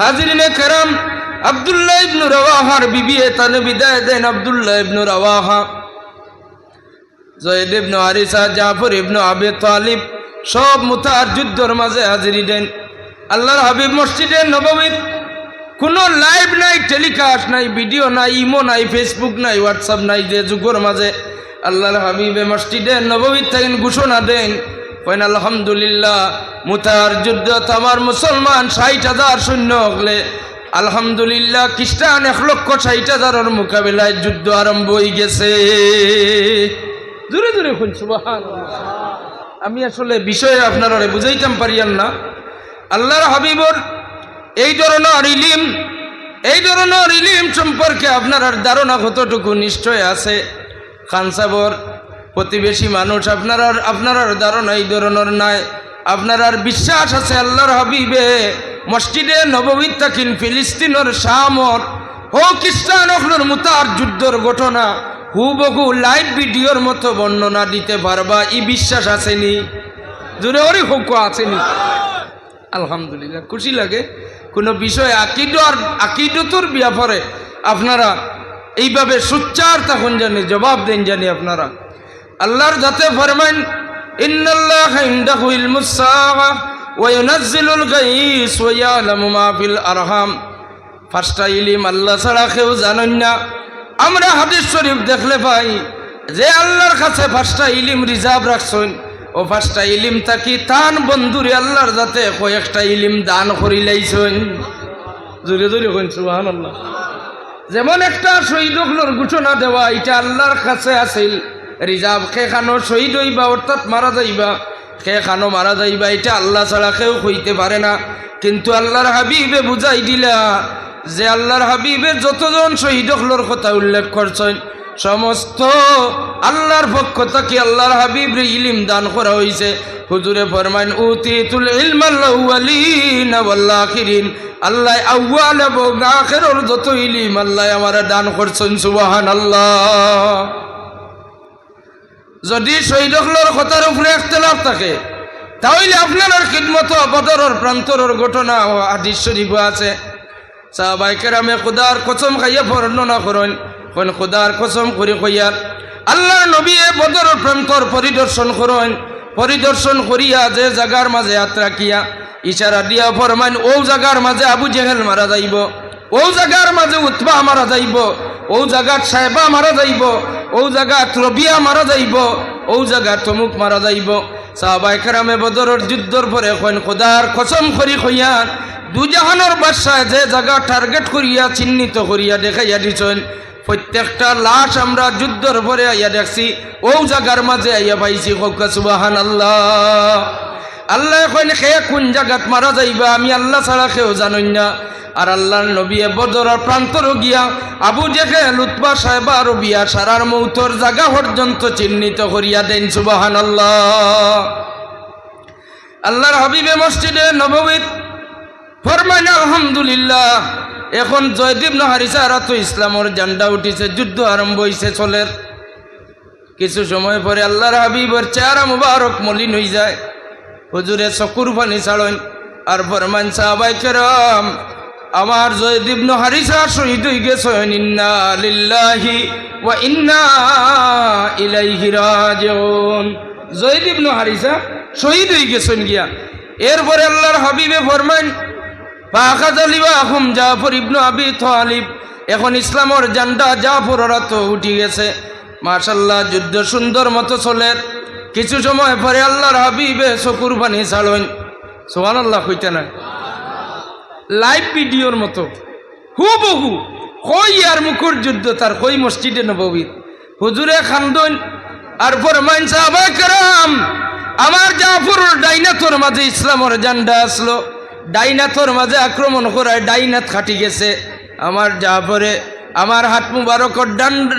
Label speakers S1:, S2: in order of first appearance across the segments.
S1: হাজিরিনে কেরাম আবদুল্লাহ ইবনু রওয়াহার বিবি তানে বিদায় দেন আবদুল্লাহ ইবনু রওয়াহা। জয়েদ ইবনু আরিসা, জাফর ইবনু আবে তালিব, সব মুতার যুদ্ধর মাঝে হাজিরি দেন। আল্লাহর হাবিব মসজিদে নবমীত কোনো লাইভ নাই, টেলিকাস্ট নাই, ভিডিও নাই, ইমো নাই, ফেসবুক নাই, হোয়াটসঅ্যাপ নাই, যে যুগর মাঝে আল্লাহর হাবিবে মসজিদে নবমীত থাকেন ঘোষণা দেন। কইন, আলহামদুলিল্লাহ, মুতার যুদ্ধ আমার মুসলমান ষাট হাজার শূন্য হলে, আলহামদুলিল্লাহ, খ্রিস্টান এক লক্ষ ষাট হাজারের মোকাবিলায় যুদ্ধ আরম্ভ হয়ে গেছে। দূরে দূরে শুনছো আমি আসলে বিষয়ে আপনারা বুঝাইতাম পারিয়ান না। আল্লাহর হাবিবর, এই ধরনের ইলিম, এই ধরনের ইলিম সম্পর্কে আপনার ধারণা কতটুকু নিশ্চয় আছে? খান খানসাবর প্রতিবেশী মানুষ আপনার আপনার ধারণা এই ধরনের নাই। আপনার বিশ্বাস আছে আল্লাহর হাবিবে। মসজিদে নবমীত থাকিন ফিলিস্তিনের শামর। ও খ্রিস্টান অখলোর মুতার যুদ্ধর ঘটনা। হুবহু লাইভ ভিডিওর মতো বর্ণনা দিতে পারবা, ই বিশ্বাস আসেনি। জোরে ওরে হোক আসেনি। আলহামদুলিল্লাহ, খুশি লাগে। কোনো বিষয় আকিদ আর আকিদতর ব্যাপারে আপনারা এইভাবে সুচ্চার তখন জানি, জবাব দেন জানি আপনারা। আল্লাহর যাতে ফরমান ফার্স্টটা ইলিম আল্লাহ ছাড়া আমরা দেখলে পাই যে আল্লাহর কাছে ফার্স্টটা ইলিম রিজার্ভ ও ফার্স্টটা ইলিম থাকি তান আল্লাহর যাতে কয়েকটা ইলিম দান করিলাইছেন জোরে জোরে কইন আল্লাহ যেমন একটা শহীদ ঘোষণা দেওয়া, এটা আল্লাহর কাছে আছিল রিজার্ভ খে খানো শহীদ হইবা, অর্থাৎ মারা যাইবা। খে খানো মারা যাইবা, এটা আল্লাহ ছাড়া কেউ হইতে পারে না। কিন্তু আল্লাহর হাবিবে বুঝাই দিলা যে আল্লাহর হাবিবে যতজন শহীদ হলোর কথা উল্লেখ করছেন, সমস্ত আল্লাহর পক্ষ থেকে আল্লাহর হাবিব ইলিম দান করা হয়েছে হুজুরে ফরমান উতি তুল ইলমাল্লাহিন আখিরিন আল্লাহ আউয়াল এবং আখেরর যত ইলিম আল্লাহ আমার দান করছেন সুবাহান আল্লাহ যদি শহীদ হলোর কথার উপরে একতলাফ থাকে, তাহলে আপনার খিদমত বদরের প্রান্তরের ঘটনা ও হাদিস শরীফ আছে। সাহাবাইকেরামে খুদার কসম খাইয়া বর্ণনা করেন, কোন খুদার কসম করে কইয়ার, আল্লাহর নবী বদর প্রান্তর পরিদর্শন করেন, পরিদর্শন করিয়া যে জাগার মাঝে যাত্রা কিয়া ইশারা দিয়া ফরমান, ও জাগার মাঝে আবু জেহেল মারা যাইব, ও জাগার মাঝে উতবা মারা যাইব, ও জাগাত সাহেবা মারা যাইব ও জাগাত রবিয়া মারা যাইব ও জাগাত তমুক মারা যাইব। সাহাবাই কেরামে বদরের যুদ্ধর পরে এখন খোদার কসম করি কইয়ান দুজাহানোর বাসায় যে জায়গা টার্গেট করিয়া চিহ্নিত করিয়া দেখাইয়া দিছেন প্রত্যেকটা লাশ আমরা যুদ্ধর পরে আইয়া দেখছি ও জায়গার মাঝে আইয়া পাইছি। কৌকা সুবাহান আল্লাহ আল্লাহ এখন খে কোন জায়গাত মারা যাইবা? আমি আল্লাহ ছাড়া কেউ জানই না। আর আল্লাহর নবী বদরের প্রান্তর গিয়া আবু জেখে লুৎবা সাহেবা রবিয়া সারার মৌতর জায়গা পর্যন্ত চিহ্নিত করিয়া দেন সুবাহান আল্লাহ আল্লাহর হাবিবে মসজিদে নবমীত ফরমান আলহামদুলিল্লাহ। এখন জয়দীপ নাহারিসা আর তো ইসলামর জান্ডা উঠিছে, যুদ্ধ আরম্ভ হইছে চলের। কিছু সময় পরে আল্লাহর হাবিবর চেহারা মুবারক মলিন হয়ে যায়। হুজুরে চকুর পানি ছাড়েন। আর ফরমান সাহাবাই কেরাম, আমার জয়দীপ নাহারিসা শহীদ হয়ে গেছেন। ইন্না লিল্লাহি ওয়া ইন্না ইলাইহি রাজিউন। জয়দীপ নাহারিসা শহীদ হয়ে গেছেন গিয়া। এরপরে আল্লাহর হাবিবে ফরমান জাফর ইবনু আবি থালিব এখন ইসলামর জান্ডা জাফররা তো উঠি গেছে। মাশাল্লাহ যুদ্ধ সুন্দর মতো চলে। কিছু সময় পরে আল্লাহর হাবিবে চকুর পানি ছাড়ন সোহান আল্লাহ হইতে না লাইভ ভিডিওর মতো। হু বহু কই আর মুখর যুদ্ধ তার কই মসজিদে নবীর হুজুরে খান্দন, আর ফরমান সাহাবা কারাম, আমার জাফর ডাইনাথর মাঝে ইসলামর জান্ডা আসলো। ডাইনাথর মাঝে আক্রমণ করায় ডাইনাথ খাটি গেছে। আমার জাফরে, আমার হাত মুবারকর ডান্ড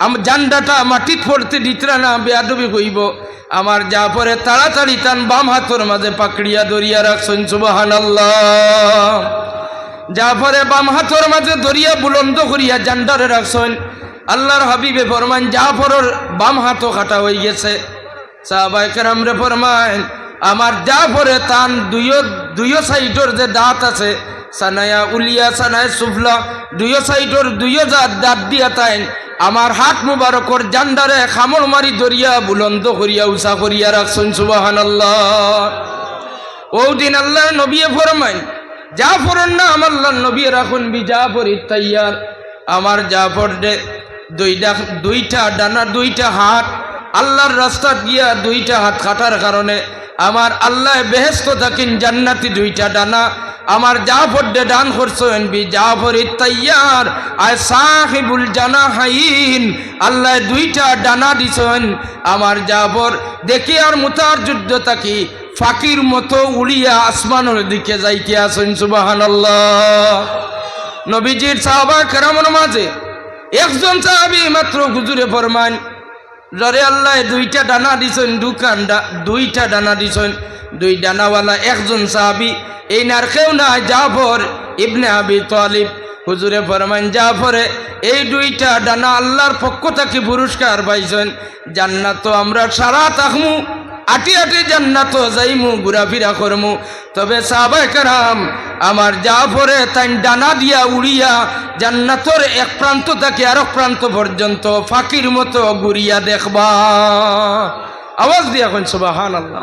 S1: আম- জান্ডাটা মাটিত পড়তে দিতরা না, বেয়াদবি হইব। আমার জাফরে তাড়াতাড়ি তান বাম হাতর মাঝে পাকড়িয়া দরিয়া রাখছেন সুবাহান জাফরে বাম হাতর মাঝে দরিয়া বুলন্দ করিয়া জান্ডারে রাখছেন, আল্লাহর হাবিবে ফরমান, যা জাফরের বাম হাতও কাটা হয়ে গেছে। সাহাবাই ফরমান, আমার জাফরে তান দুইও দুইও সাইডর যে দাঁত আছে, সানায়া উলিয়া, সানায় সুফলা, দুইও সাইডর দুইও জাত দাঁত দিয়া তাইন আমার হাত মুবারকর জান্ডারে খামর মারি দরিয়া বুলন্দ করিয়া উষা করিয়া রাখছেন সুবাহান ও দিন আল্লাহ নবিয়ে ফরমাইন যা ফরন না আমার আল্লাহ নবী রাখুন বি যা ফরি তাইয়ার আমার জাফর দে দুইটা দুইটা ডানা, দুইটা হাত, আল্লাহর রাস্তা গিয়া দুইটা হাত কাটার কারণে আমার আল্লাহ বেহেস্ত থাকেন জান্নাতি দুইটা ডানা আমার জাফর দে ডান করছেন বি জাফর তাইয়ার আর সাহিবুল জানা হাইন আল্লাহ দুইটা ডানা দিছেন। আমার জাফর, দেখি আর মুতার যুদ্ধ থাকি। ফাকির মতো উড়িয়া আসমানের দিকে যাইতে আসেন সুবাহান আল্লাহ নবীজির সাহাবা কেরামন মাঝে একজন সাহাবি মাত্র হুজুরে ফরমান জরে আল্লাহ দুইটা ডানা দিছেন দুকান দুইটা ডানা দিছেন। দুই ডানাওয়ালা একজন সাহাবি এই নার কেউ না জাফর ইবনে আবি তালিব। হুজুরে ফরমান জাফরে, এই দুইটা ডানা আল্লাহর পক্ষ থেকে পুরস্কার পাইছেন। জান্নাত আমরা সারা তাকমু আটি আটি জান্নাত যাইমু, ঘুরাফিরা করমু। তবে সাহাবাই কারাম, আমার জাফরে তাই ডানা দিয়া উড়িয়া জান্নাতর এক প্রান্ত থেকে আরেক প্রান্ত পর্যন্ত ফাঁকির মতো ঘুরিয়া দেখবা। আওয়াজ দিয়া কোন সুবাহান আল্লাহ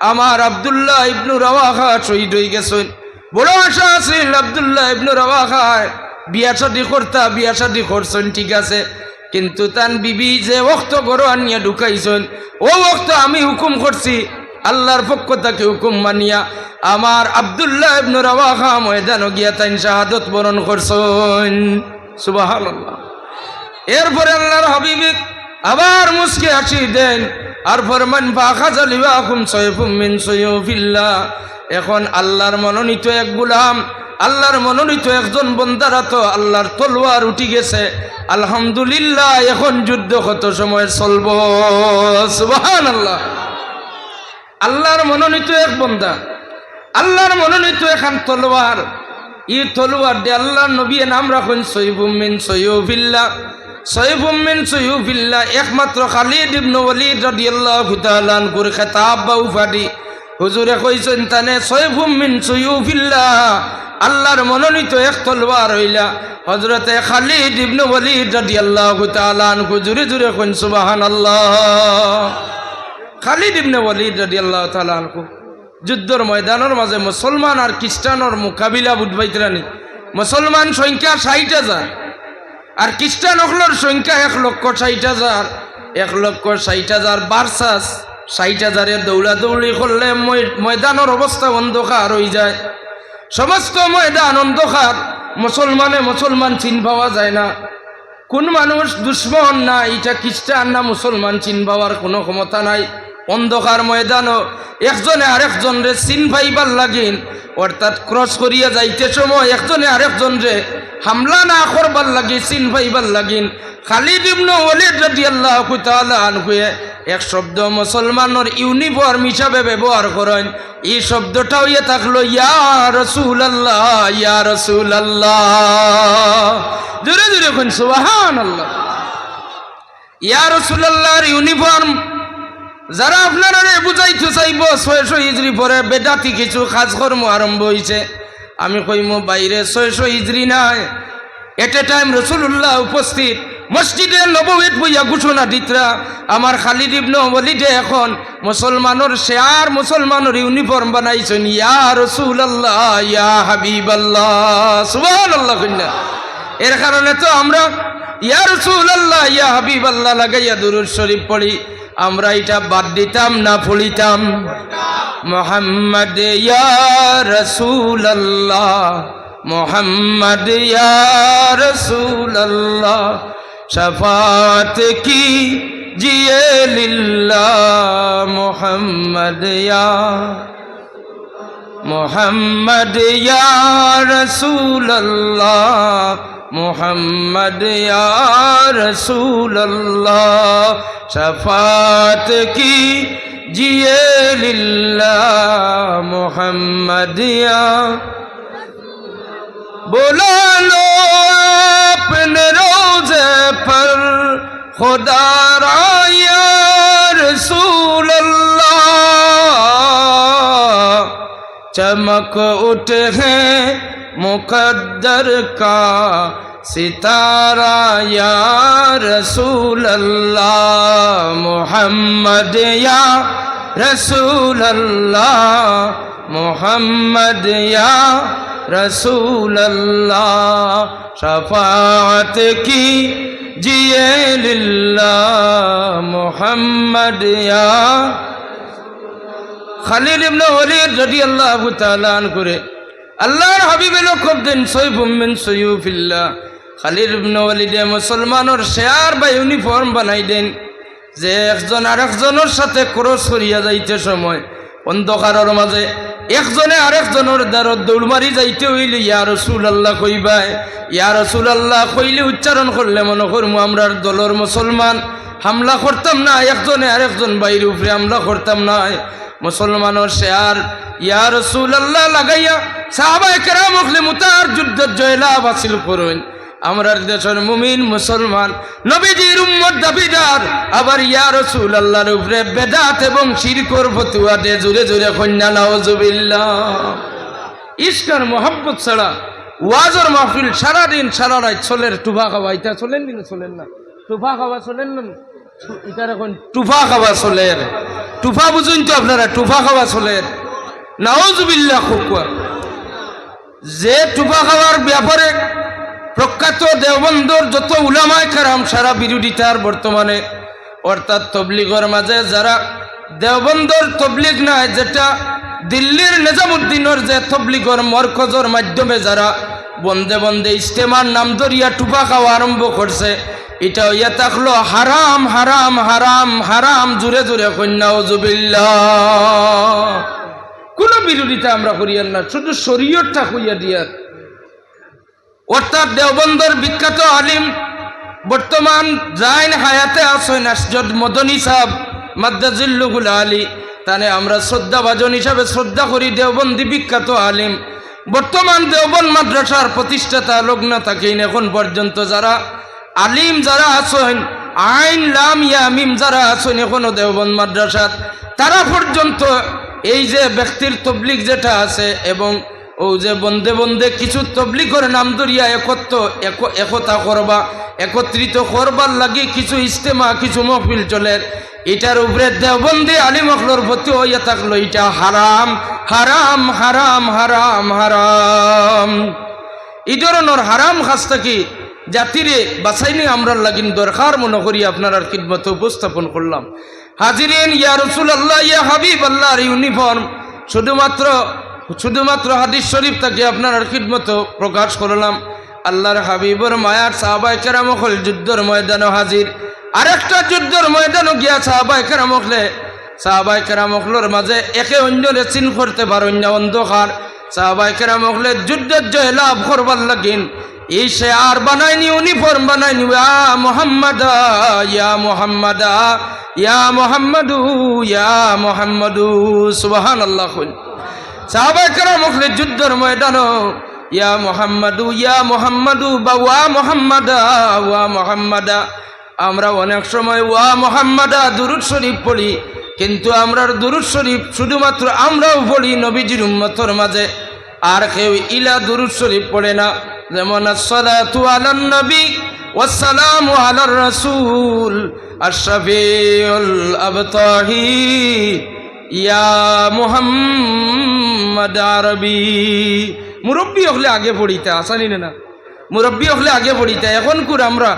S1: আমার আব্দুল্লাহ ইবনু রওয়াহা শহীদ হয়ে গেছেন। বড় আশা আছিল আব্দুল্লাহ ইবনু রওয়াহায় বিয়া শাদি করতা, বিয়া শাদি করছেন, ঠিক আছে। কিন্তু তান বিবি যে ওক্ত গরো আনিয়া ঢুকাইছেন, ও ওক্ত আমি হুকুম করছি, আল্লাহর পক্ষ থেকে হুকুম মানিয়া আমার আব্দুল্লাহ ইবনু রওয়াহা ময়দান গিয়া তাইন শাহাদত বরণ করছেন। সুবহানাল্লাহ। এরপরে আল্লাহর হাবিবিক আবার মুসকে আসি দেন আর ফরমান বাখাজ আলিবাহুম সয়ফুম মিন সয়ফিল্লাহ এখন আল্লাহর মনোনীত এক গুলাম, আল্লাহর মনোনীত একজন বন্দারা তো আল্লাহর তলোয়ার উঠি গেছে। আলহামদুলিল্লাহ, এখন যুদ্ধ কত সময় চলব? আল্লাহ আল্লাহর মনোনীত এক বন্দা, আল্লাহর মনোনীত এখন তলোয়ার। ই তলোয়ার দে আল্লাহর নবী নাম রাখুন সৈবুম মিন সৈয়ফিল্লাহ খেতাব আল্লাহর মনোনীত এক তলবার হইলা। হজরতে খালিদ ইবনু ওয়ালিদ রাদিয়াল্লাহু তাআলা আনহু জুরে জুরে কইন, সুবহানাল্লাহ। খালিদ ইবনে ওয়ালিদ রাদিয়াল্লাহু তাআলা আনহু যুদ্ধর ময়দানের মাঝে মুসলমান আর খ্রিস্টানের মোকাবিলা বুঝবাইতরানি মুসলমান সংখ্যা ষাট হাজার। আর খ্রিস্টান হকলোর সংখ্যা এক লক্ষ ষাট হাজার। এক লক্ষ ষাট হাজার বারসাস। ষাট হাজারের দৌড়াদৌড়ি করলে ময়দানের অবস্থা অন্ধকার হয়ে যায়। সমস্ত ময়দান অন্ধকার। মুসলমানে মুসলমান চিন পাওয়া যায় না। কোন মানুষ দুশ্মন না, এটা খ্রিস্টান না মুসলমান চিন পাওয়ার কোনো ক্ষমতা নাই। অন্ধকার ময়দানও একজনে আরেকজন রে চিন পাইবার লাগিন। অর্থাৎ ক্রস করিয়া যাইতে সময় একজনে আরেকজন রে হামলা না করবার লাগি, চিন পাইবার লাগিন। খালিদ ইবনু ওয়ালিদ রাদিয়াল্লাহু তাআলা আনহুয়ে এক শব্দ মুসলমানের ইউনিফর্ম হিসাবে ব্যবহার করেন। এই শব্দটা হইয়া থাকল, ইয়া রাসূলুল্লাহ ইয়া রাসূলুল্লাহ। জোরে জোরে কোন সুবহানাল্লাহ। ইয়া রাসূলুল্লাহর ইউনিফর্ম যারা আপনারা বুঝাইতে চাইব ছয়শো হিজড়ি পরে বেদাতি কিছু কাজকর্ম আরম্ভ হয়েছে আমি কইম, বাইরে ছয়শো হিজড়ি নাই। এট এ টাইম রসুল্লাহ উপস্থিত, মসজিদে নবমীত বইয়া ঘোষণা দিতরা, আমার খালিদ ইবনে ওয়ালিদে এখন মুসলমানের শেয়ার, মুসলমানের ইউনিফর্ম বানাইছেন, ইয়া রসুল আল্লাহ ইয়া হাবিব আল্লাহ সুবাহ আল্লাহ কন্যা এর কারণে তো আমরা, ইয়া রসুল আল্লাহ ইয়া হাবিব আল্লাহ লাগাইয়া দুরুদ শরীফ পড়ি। আমরা এটা বাদ দিতাম না ফুলিতাম মোহাম্মদ রসুল আল্লাহ মোহাম্মদ রসুল আল্লাহ শফাত কি জিয়ে লিল্লাহ, মোহাম্মদ মোহাম্মদ ইয়া محمد یا رسول اللہ شفاعت کی جیے للہ محمد یا بلا لو اپنے روزے پر خدا را یا رسول اللہ چمک اٹھے ہیں مقدر کا ستارہ یا رسول اللہ محمد یا رسول اللہ محمد یا رسول اللہ شفاعت کی جیے للہ محمد یا খালিল ইবনে ওয়ালিদ রাদিয়াল্লাহু তাআলা আন করে, আল্লাহর হাবিবের লকব দেন সৈফুম মিন সয়ুফিল্লাহ খালিল ইবনে ওয়ালিদে মুসলমানের শেয়ার বা ইউনিফর্ম বানাই দেন, যে একজন আর একজনের সাথে ক্রস করিয়া যাইতে সময়, অন্ধকারের মাঝে একজনে আরেকজনের দ্বারত দৌড় মারি যাইতে হইলে, ইয়া রসুল আল্লাহ কইবাই ইয়া রসুল আল্লাহ কইলে উচ্চারণ করলে মনে করমু, আমরার দলর মুসলমান। হামলা করতাম না, একজনে আর একজন বাইরে উপরে হামলা করতাম না। মুসলমানের শেয়ার ইয়া রসুল আল্লাহ লাগাইয়া সাহাবাই কেরাম মুতার যুদ্ধ জয়লাভ হাসিল করুন। আমরার দেশের মুমিন, মুসলমান, নবীজির উম্মত দাবিদার, আবার ইয়া রসুল আল্লাহর উপরে বেদাত এবং শিরকর ফতুয়া দে জুড়ে জুড়ে কন্যা নাওজুবিল্লাহ ইস্কার মোহাম্মত ছাড়া, ওয়াজর মাহফিল সারাদিন, সারা রাত চলের টুফা খাওয়া ইটা চলেন দিন চলেন না। টুফা খাওয়া চলেন ইটার এখন। টুফা খাওয়া চলের টুফা বুঝুন তো আপনারা, টুফা খাওয়া চলের নাওজুবিল্লাহ খুকুয়া যে টুফা খাওয়ার ব্যাপারে প্রখ্যাত দেওবন্দর যত উলামায় কারাম, সারা বিরোধিতার বর্তমানে, অর্থাৎ তবলিগর মাঝে যারা দেওবন্দর তবলিগ নাই, যেটা দিল্লির নিজামুদ্দিনের যে তবলিগর মরকজর মাধ্যমে যারা বন্দে বন্দে ইস্তেমার নাম ধরিয়া টুপা খাওয়া আরম্ভ করছে। এটা ইয়া থাকল, হারাম হারাম হারাম হারাম, জুড়ে জুড়ে কন্যা জুবিল্লা কোনো বিরোধিতা আমরা করিয়ার না, শুধু শরীয়তটা হইয়া দিয়ার অর্থাৎ দেওবন্দর বিখ্যাত আলিম, বর্তমান জাইন হায়াতে আসেন আসজদ মদনী সাহ মাদ্দাজিল্লুগুল আলী। তানে আমরা শ্রদ্ধা ভাজন হিসাবে শ্রদ্ধা করি দেওবন্দি বিখ্যাত আলিম। বর্তমান দেওবন মাদ্রাসার প্রতিষ্ঠাতা লগ্ন থাকেন এখন পর্যন্ত যারা আলিম যারা আছেন, আইন, লাম, ইয়ামিম যারা আছেন এখনও দেওবন মাদ্রাসাত তারা পর্যন্ত এই যে ব্যক্তির তবলিক যেটা আছে এবং ও যে বন্দে বন্দে কিছু তবলিকর নাম ধরিয়া একত্র এক- একতা করবা একত্রিত করবার লাগি কিছু ইস্তেমা, কিছু মহফিল চলে। এটার উপরে দেওবন্দি আলিম অখলোর ভর্তি হইয়া থাকল। এটা হারাম হারাম হারাম হারাম হারাম। এই ধরনের হারাম খাস্তা কি? জাতিরে বাছাইনি আমরা লাগিন দরকার, মনে করি আপনার খিদমত উপস্থাপন করলাম। হাজিরিন, ইয়া রসুল আল্লাহ ইয়া হাবিব আল্লাহর ইউনিফর্ম। শুধুমাত্র শুধুমাত্র হাদিস শরীফ তাকে আপনার খিদমত প্রকাশ করলাম। আল্লাহর হাবিবর মায়ার সাহাবাই কেরাম হল যুদ্ধর ময়দানও হাজির। আরেকটা যুদ্ধর ময়দানও গিয়া সাহাবাই কেরাম হলে সাহাবাই কেরাম হলর মাঝে একে অন্যরে চিন করতে পারো অন্য অন্ধকার। সাহাবাই কেরাম হলে যুদ্ধের জয় লাভ করবার লাগিন। এই সে আর বানায়নি ইউনিফর্ম বানায়নি। ইয়া মোহাম্মদ ইয়া মোহাম্মদ, ইয়া মোহাম্মদু ইয়া মোহাম্মদু সুবাহান আল্লাহ সাহাবাই কেরাম হলে যুদ্ধের ময়দানও ইয়া মোহাম্মদু ইয়া মোহাম্মদু, বা ওয়া মোহাম্মদা ওয়া মোহাম্মদা। আমরা অনেক সময় ওয়া মোহাম্মদা দুরুদ শরীফ পড়ি, কিন্তু আমরা দুরুদ শরীফ শুধুমাত্র আমরাও পড়ি নবীজির উম্মতর মাঝে। আর কেউ ইলা দুরুদ শরীফ পড়ে না। যেমন আসসালাতু আলান নবী ওয়াসসালামু আলার রাসূল আশরাফিউল আবতাহি, ইয়া মুহাম্মদ আরবি। মুরব্বী হলে আগে পড়িতে, আসানি না মুরব্বী হলে আগে পড়িতে। এখন কুর আমরা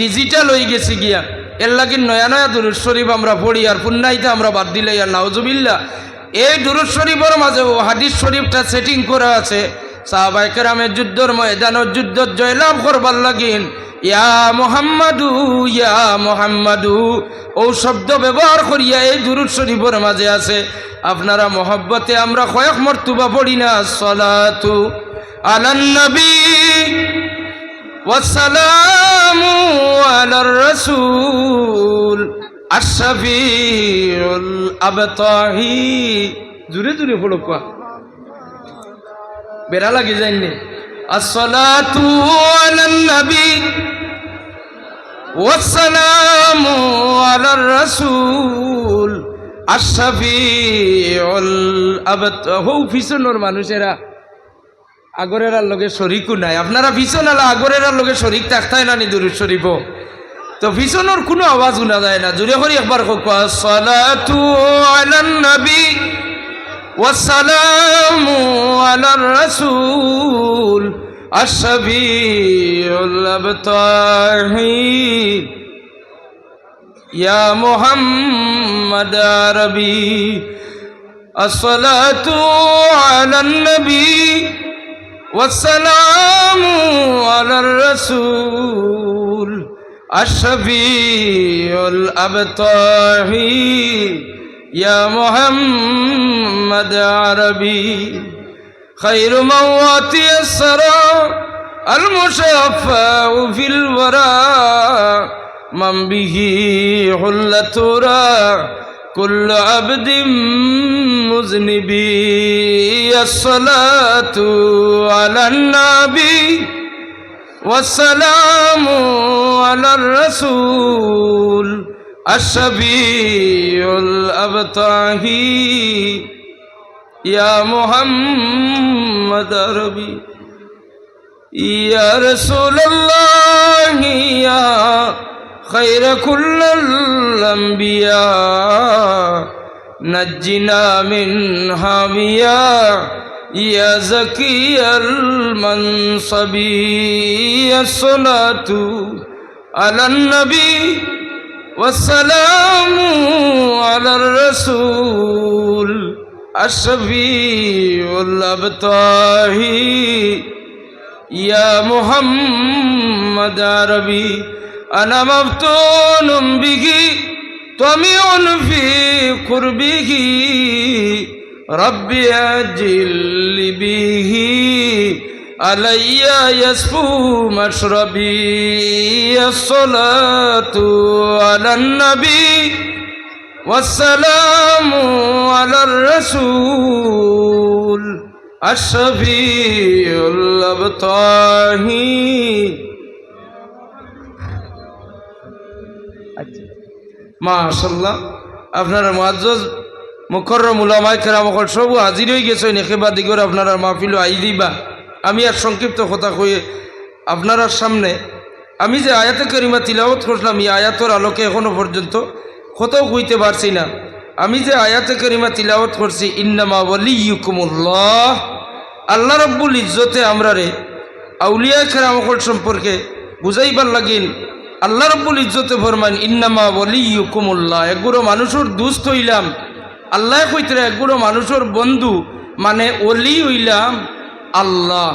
S1: ডিজিটাল হয়ে গেছি গিয়া। এর লাগি নয়া নয়া দুরুদ শরীফ আমরা পড়ি আর পুন্নাইতে আমরা বাদ দিলে আর নাওজুবিল্লা এই দুরুদ শরীফের মাঝে ও হাদিস শরীফটা সেটিং করা আছে। সাহাবাই কেরামের যুদ্ধর ময়দানের যুদ্ধ জয়লাভ করবার লাগিন। ইয়া মোহাম্মদু ইয়া মোহাম্মদু। ও শব্দ ব্যবহার করিয়া এই দুরুদ শরীফের মাঝে আছে, আপনারা মহব্বতে আমরা কয়েক মর্তুবা পড়ি না, সলাতু বেড়া লাগে যায়নি আসসালাতু আলান নবী والسلام على الرسول الشفيع الأبط হৌ পিছনের মানুষেরা আগরের লগে শরিকও নাই আপনারা পিছন আলা আগরের লগে শরিক থাকতাই না নি দুরুদ শরীফ তো পিছনের কোনো আওয়াজ শোনা যায় না জুড়ে করি একবার হোক সালাতু আলান নবী والسلام على الرسول الشفيع الأبطاهي يا محمد عربي الصلاة على النبي والسلام على الرسول الشفيع الأبطاهي يا محمد عربي خير موات السرى المشفى في الورى من به حل ترى كل عبد مذنبي الصلاة على النبي والسلام على الرسول الشفيع الأبطاهي يا محمد ربي يا رسول الله يا خير كل الأنبياء نجنا من هاميا يا زكي المنصب الصلاة على النبي والسلام على الرسول. الشفيع الأبطاهي يا محمد عربي أنا مفتون به طمع في قربه ربي أجل به علي يسفو مشربي الصلاة على النبي والسلام على الرسول الشفيع الأبطاهي মাশাল্লাহ আপনারা মাজ্জজ মুখরম উলামাই কেরামকল সবু হাজির হয়ে গেছে নেখেবা দিগর আপনারা মাহফিল আই দিবা আমি আর সংক্ষিপ্ত কথা কয়ে আপনার সামনে আমি যে আয়াতে করিমা তিলাওয়াত করলাম এই আয়াতর আলোকে এখনো পর্যন্ত কোথাও কইতে পারছি না। আমি যে আয়াতে করিমা তিলাওয়াত করছি, ইন্নামা ওয়ালি ইউকুমুল্লাহ আল্লাহ রব্বুল ইজ্জতে আমরা রে, আউলিয়া খেরামকল সম্পর্কে বুঝাইবার লাগিন আল্লাহ রব্বুল ইজ্জতে ফরমান ইন্নামা ওয়ালি ইউকুমুল্লাহ এগুলো মানুষের দুস্থ হইলাম। আল্লাহ কইতে এগুলো মানুষের বন্ধু মানে অলি হইলাম আল্লাহ।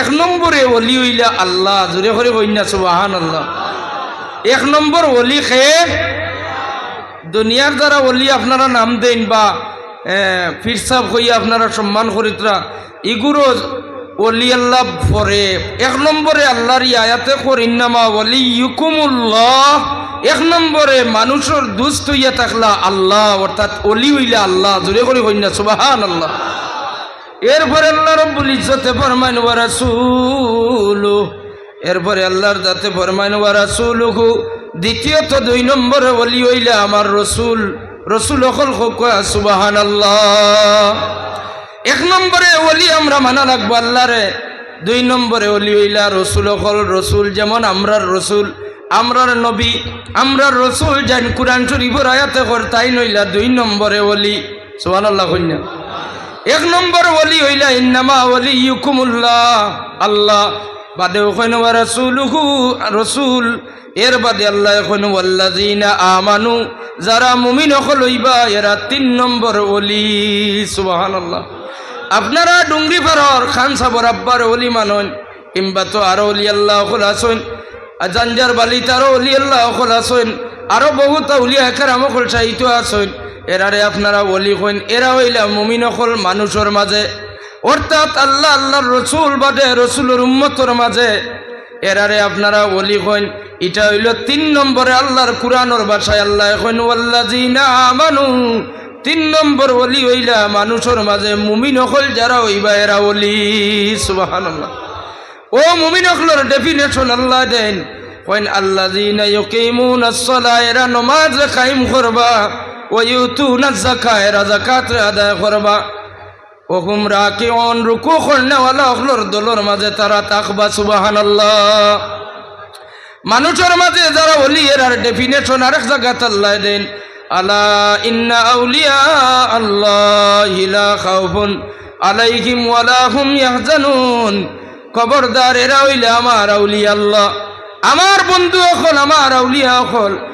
S1: এক নম্বরে অলি হইলা আল্লাহ, জোরে করে কইনা সুবাহান আল্লাহ এক নম্বর অলি খেয়ে দুনিয়ার দ্বারা অলি আপনারা নাম দেন বা ফিরসাব হইয়া আপনারা সম্মান করিতরা ইগুরো অলি আল্লাহ পরে। এক নম্বরে আল্লাহর আয়াতে করিন্নামা অলি ইউকুমুল্লাহ এক নম্বরে মানুষের দুস্থ হইয়া থাকলা আল্লাহ, অর্থাৎ অলি হইলা আল্লাহ, জোরে করে কইনা সুবাহান আল্লাহ এরপরে আল্লাহ রব্বুল ইজ্জতে ফরমাইন, ওয়া রাসূলু এরপরে আল্লাহর দাতে ফরমাইন, ওয়া রাসূলুহু। দ্বিতীয়ত দুই নম্বরে ওলি হইলে আমার রসুল। রসুল অকল সুবহানাল্লাহ। এক নম্বরে ওলি আমরা মানা রাখব আল্লাহরে। দুই নম্বরে ওলি হইলা রসুল অকল রসুল, যেমন আমরার রসুল, আমরার নবী, আমরার রসুল যেন কুরআন শরীফের আয়াতে তাই নইলা, দুই নম্বরে অলি ওলি। সুবহানাল্লাহ কইনা এক নম্বর ওলি হইলা ইন্নামা ওলি ইউকুমুল্লাহ আল্লাহ বাদে ওখানে রাসূলুহু রসুল, এর বাদে আল্লাহ এখন ওয়াল্লাযিনা আমানু, যারা মুমিন হল হইবা, এরা তিন নম্বর ওলি, সুবহানাল্লাহ। আপনারা ডুঙ্গি ফারর খান সাবর আব্বার ওলি মানন, কিংবা তো আরও ওলি আল্লাহ হল আসন জাঞ্জার বালি তারও অলি আল্লাহ হল আসন আরও বহুত উলিয়া একার আমকল সাহিত্য আসন এরারে আপনারা ওলি হইন, এরা হইলা মুমিন হল মানুষের মাঝে। অর্থাৎ আল্লাহ, আল্লাহর রসুল বাদে রসুলের উম্মতর মাঝে, এরারে আপনারা ওলি হইন। এটা হইল তিন নম্বরে আল্লাহর কুরআনর ভাষায়, আল্লাহ এখন ওয়াল্লাযিনা আমানু। তিন নম্বর ওলি হইলা মানুষের মাঝে মুমিন হল যারা হইবা এরা ওলি। সুবহানাল্লাহ। ও মুমিন হকলর ডেফিনেশন আল্লাহ দেন কইন আল্লাযিনা ইউকিমুনা আস-সালাহ এরা নামাজ কায়েম করবা, ওয়া ইউতুনা যাকাত, এরা যাকাত আদায় করবা। ওহুম রাকিউন, রুকু করনেওয়ালা হকলর দলর মাঝে তারা তাকবা, সুবহানাল্লাহ। মানুষের মাঝে যারা ওলি, এরার ডেফিনেশন আরেক জায়গাত আল্লাহ দেন, আলা আউলিয়া আল্লাহ লা খাউফুন আলাইহিম ওয়ালা হুম ইয়াহজানুন। খবরদার এরা হইলে আমার আউলিয়া আল্লাহ। আমার বন্ধু অকল, আমার আউলিয়া অকল।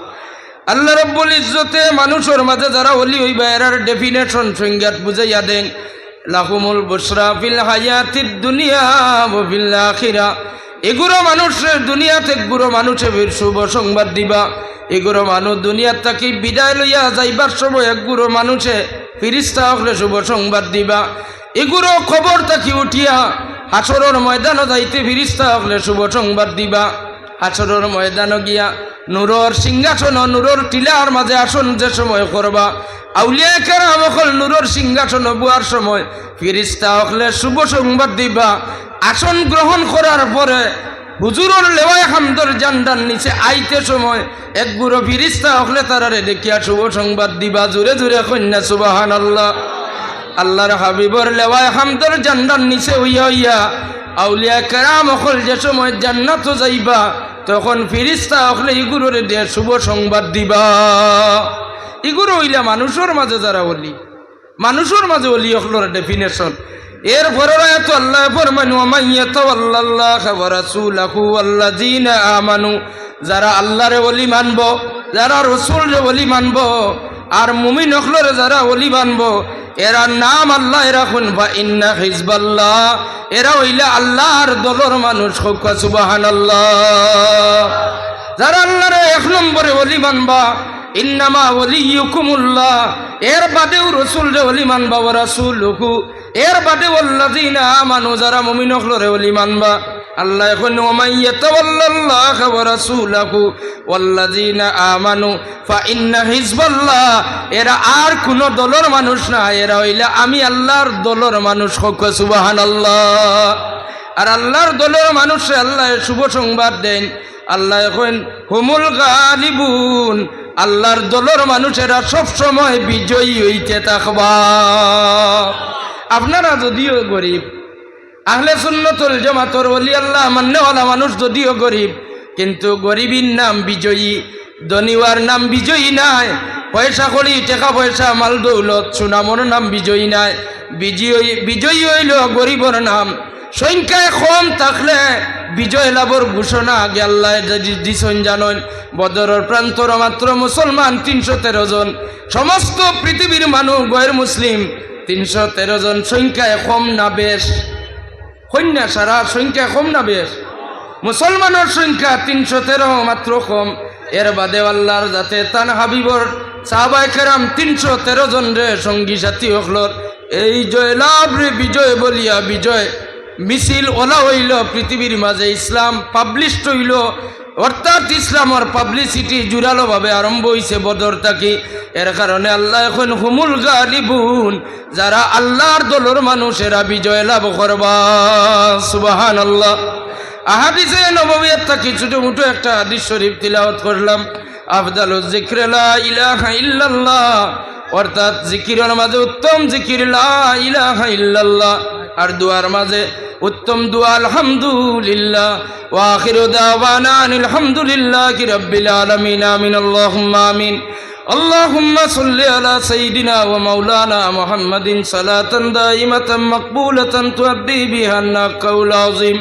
S1: আল্লাহ রব্বুল ইজ্জতে মানুষের মাঝে যারা অলি হইবা এরার ডেফিনেশন সংজ্ঞাত বুঝাইয়া দেন, লাহুমুল বুসরা ফিল হায়াতিদ দুনিয়া ফিল আখিরা। এগুলো মানুষের দুনিয়াতে গুরো মানুষে শুভ সংবাদ দিবা। এগুলো মানুষ দুনিয়ার তাকে বিদায় লইয়া যাইবার সময় একগুলো মানুষে ফিরিস্তা হলে শুভ সংবাদ দিবা। এগুলো খবর তাকি উঠিয়া হাসরের ময়দানও যাইতে ফিরিস্তা হলে শুভ সংবাদ দিবা। হাসরের ময়দানও গিয়া নূরর সিংহাসন, নূরর টিলার মাঝে আসন যে সময় করবা। আউলিয়া কেরাম অকল নূরর সিংহাসন বুয়ার সময়। ফিরিস্তা হলে শুভ সংবাদ দিবা। আসন গ্রহণ করার পরে হুজুরর লেওয়ায় হামদর জান্ডার নিচে আইতে সময়। এক বুড়ো ফিরিস্তা হলে তারারে দেখিয়া শুভ সংবাদ দিবা। জুড়ে জুড়ে কন্যা সুবাহান আল্লাহ আল্লাহর হাবিবর লেওয়ায় হামদর জান্ডার নিচে হইয়া হইয়া আউলিয়া কেরাম অকল যে সময় জান্নাত যাইবা। তখন ফিরিস্তা হকলে ইগুরোর দিয়ে শুভ সংবাদ দিবা। ইগুরো হইলা মানুষের মাঝে যারা অলি, মানুষের মাঝে অলি হকলোর ডেফিনেশন আল্লাহ যারা আল্লাহরে ওলি মানব। যারা রসুলরে ওলি মানব, আর মুমিন অখলরে যারা অলি মানব, এরা নাম আল্লাহ রাখুন বা ইন্না হিজবাল্লাহ, এরা হইলে আল্লাহর দলর মানুষ, হোক সুবাহান যারা আল্লাহরে এক নম্বরে অলি মানবা, ইন্নামা অলি ওলিয়ুকুমুল্লাহ, এর বাদেও রসুল রে ওলি মানবা, ও রাসূলুহু, এর বাদে ওল্লাযিনা আমানু, যারা মুমিন হলরে ওলি মানবা। আল্লাহ এরা আর মানুষ না, এরা হইলা আমি আল্লাহর দলর মানুষ হোক, সুবহানাল্লাহ। আর আল্লাহর মানুষে আল্লাহ শুভ সংবাদ দেন। আল্লাহ এখন হুমুল গালিবুন, আল্লাহর দলের মানুষেরা সব সময় বিজয়ী হইতে থাকবা। আপনারা যদিও গরিব আহলে সুন্নতুল জামাতর অলি আল্লাহ মান্যওয়ালা মানুষ যদিও গরিব, কিন্তু গরিবীর নাম বিজয়ী, ধনীওয়ার নাম বিজয়ী নাই, পয়সা করি টাকা পয়সা, মাল দৌলত, সুনামর নাম বিজয়ী নাই। বিজয়ী বিজয়ী হইল গরিবর নাম। সংখ্যায় কম থাকলে বিজয় লাভর ঘোষণা আগে আল্লাহ দিছন জানন। বদরের প্রান্তর মাত্র মুসলমান তিনশো তেরো জন। সমস্ত পৃথিবীর মানুষ, গয়ের মুসলিম, তিনশো তেরো জন। সংখ্যায় কম না বেশ। কন্যা সারা সংখ্যা কম না বেশ? মুসলমানের সংখ্যা তিনশো তেরো মাত্র কম। এর বাদে আল্লাহর যাতে তান হাবিবর সাহবাইকেরাম তিনশো তেরো জন রে সঙ্গী সাথী হকলর এই জয় লাভ রে বিজয় বলিয়া বিজয়। মিছিল ওলা হইল, পৃথিবীর মাঝে ইসলাম পাবলিশড হইল। অর্থাৎ ইসলামর পাবলিসিটি জুড়ালোভাবে আরম্ভ হইছে বদর তাকি এর কারণে আল্লাহ এখন হুমুল গালিবুন, যারা আল্লাহর দলর মানুষেরা বিজয় লাভ করবা। সুবাহান আল্লাহ আহাদিসে নববিয়াত থাকি ছোটো মুটো একটা হাদিস শরীফ তিলাওয়াত করলাম। আফদাল জিক্রে লা ইলাহা ইল্লাল্লাহ। অর্থাৎ জিকিরের মাঝে উত্তম জিকির লা ইলাহা ইল্লাল্লাহ আর দুয়ার মাঝে উত্তম দুয়া আলহামদুলিল্লাহ ওয়াখির দাওয়ানা আলহামদুলিল্লাহ রাব্বিল আলামিন আমিন আল্লাহুম্মা আমিন اللهم صل على سيدنا ومولانا محمد صلاة دائمة مقبولة تؤدي بها الناق العظيم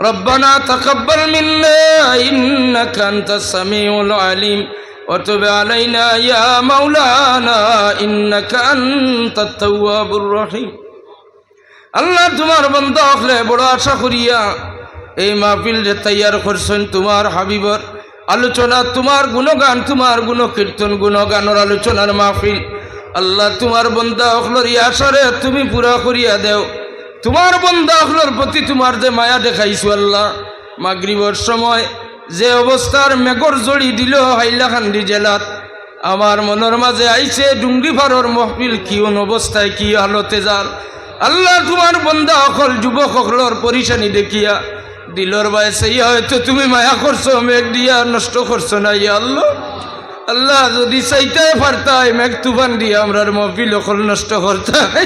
S1: ربنا تقبل منا إنك أنت السميع العليم وتب علينا يا مولانا إنك أنت التواب الرحيم আল্লাহ তোমার বন্ধ হলে বড় আশা করিয়া এই মাহফিল যে তৈয়ার করছেন তোমার হাবিবর আলোচনা তোমার গুণগান তোমার গুণ কীর্তন গুণগানের আলোচনার মাহফিল আল্লাহ তোমার বন্ধা অখলর আশারে তুমি পুরা করিয়া দেও তোমার বন্ধা অখলর প্রতি তোমার যে মায়া দেখাইছো আল্লাহ মাগরিবর সময় যে অবস্থার মেঘর জড়ি দিল হাইলাকান্দি জেলাত। আমার মনের মাঝে আইছে ডুঙ্গি ফারর মহফিল কিয়ন অবস্থায় কি হালতে যার। আল্লাহ তোমার বন্ধা অকল যুবক অকলর পরিশানি দেখিয়া। দিলর বয়সে হয়তো তুমি মায়া করছ মেঘ দিয়া, নষ্ট করছ না ইয়া আল্লাহ। আল্লাহ যদি চাইতে পারতাই মেঘ তুফান দিয়া আমরার মহফিল অকল নষ্ট করতাই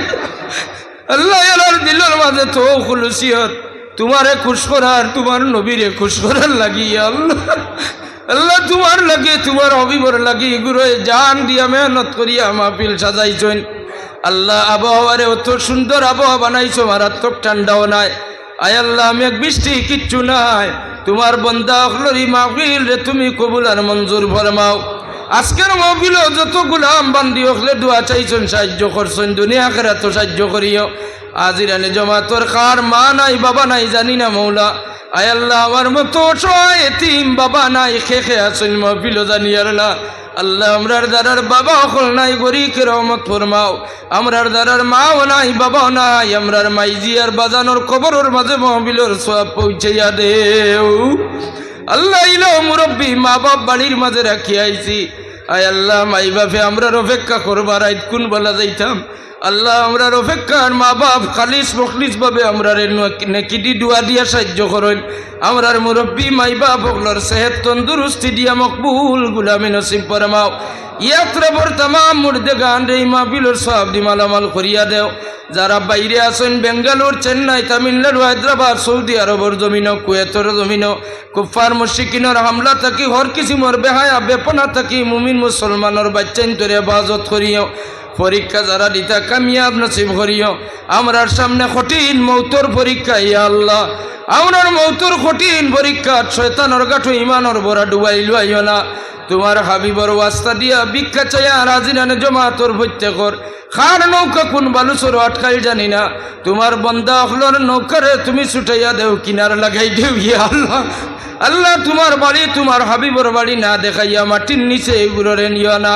S1: আল্লাহ দিলর মাঝে তো খুলুসিয়ত তোমারে খুশ করার, তোমার নবীরে খুশ করার লাগি আল্লাহ। আল্লাহ, তোমার লাগে, তোমার অভিবর লাগে এগুলো জান দিয়া মেহনত করিয়া মাহফিল সাজাইছেন আল্লাহ, আবহাওয়ারে অত সুন্দর আবহাওয়া বানাইছো, মারাত্মক ঠান্ডাও নাই। আয় আল্লাহ মেঘ বৃষ্টি, কিচ্ছু নাই। তোমার বন্দা অখলরি মাহফিল রে তুমি কবুল আর মঞ্জুর ফরমাও। আজকের মহফিল যত গুলাম বান্দি অখলে দোয়া চাইছেন, সাহায্য করছেন, দুনিয়া খেরা তো সাহায্য করিও। আজিরানে জমা তোর কার মা নাই, বাবা নাই, জানি না মৌলা। আয় আল্লাহ, আমার মতো এতিম, বাবা নাই, খে খে আসেন মহফিল জানিয়ার না আল্লাহ। আমরার দ্বারার বাবা অকল নাই গরিকে রহমত ফরমাও। আমরার দ্বারার মাও নাই, বাবাও নাই, আমরার মাইজি আর বাজানোর কবরের মাঝে মহবিলর সব পৌঁছাইয়া দেও। আল্লাহ ইলো মুরব্বী মা বাপ বাড়ির মাঝে রাখি আইছি। আয় আল্লাহ, মাই বাপে, আমরার অপেক্ষা করবার, আইত কোন বলা যাইতাম? আল্লাহ আমরার অপেক্ষার মা বাপ খালিস মখলিস ভাবে আমরার নেকিডি ডুয়া দিয়া সাহায্য করেন। আমরার মুরব্বী মাই বাপ ওগুলোর সেহেত তন্দুরুস্তি দিয়া মকবুল গুলামি নসিব পরমাও ইয়াত্রা বর তামাম মুর্দে গান রে মাহবিলর সব দি মালামাল করিয়া দেও। যারা বাইরে আছেন বেঙ্গালোর, চেন্নাই, তামিলনাড়ু, হায়দ্রাবাদ, সৌদি আরবর জমিন কুয়েতর জমিন কুফার মুশিকিনের হামলা থাকি, হর কিসিমর বেহায়া বেপনা থাকি, মুমিন মুসলমানের বাচ্চাইন তোরে বাজত করিও। পরীক্ষা যারা দিতা কামিয়াব নসিব করিও। আমরার সামনে কঠিন মৌতর পরীক্ষা, ইয়া আল্লাহ। আমরার মৌতর কঠিন পরীক্ষা, শয়তানর গাঠো, ইমানর বড়া ডুবাই লুয়াইও না। তোমার হাবিবর ওয়াস্তা দিয়া ভিক্ষা চাইয়া রাজিনানে জমা তোর প্রত্যেকর। খার নৌকা কোন বালুচর আটকাই জানি না। তোমার বন্দা অখলর নৌকারে তুমি ছুটাইয়া দেও, কিনার লাগাই দেও, ইয়া আল্লাহ। আল্লাহ, তোমার বাড়ি, তোমার হাবিবর বাড়ি না দেখাইয়া মাটির নিচে এগুলোরে নিও না।